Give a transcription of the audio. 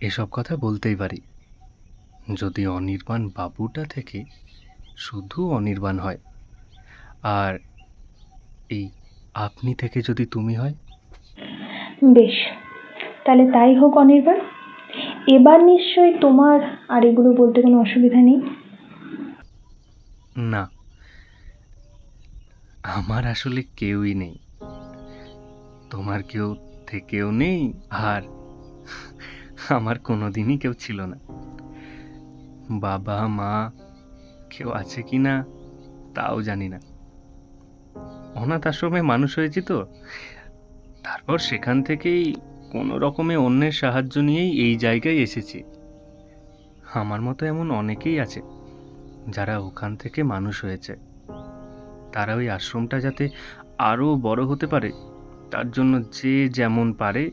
এসব কথা বলতেই পারি। যদি অনির্বাণ বাবুটা থেকে শুধু অনির্বাণ হয় আর এই আপনি থেকে যদি তুমি হয়? বেশ তাহলে তাই হোক অনির্বাণ। এবার নিশ্চয়ই তোমার আর এগুলো বলতে কোনো অসুবিধা নেই। না আমার আসলে কেউই নেই। তোমার কেউ থেকেও নেই আর আমার কোনোদিনই কেউ ছিল না। বাবা, মা কেউ আছে কি না, তাও জানি না। অনাথ আশ্রমে মানুষ হয়েছি তো। তারপর সেখান থেকেই কোনো রকমে অন্যের সাহায্য নিয়েই এই জায়গায় এসেছি। আমার মতো এমন অনেকেই আছে, যারা ওখান থেকে মানুষ হয়েছে। তারা ওই আশ্রমটা যাতে আরও বড় হতে পারে, তার জন্য যে যেমন পারে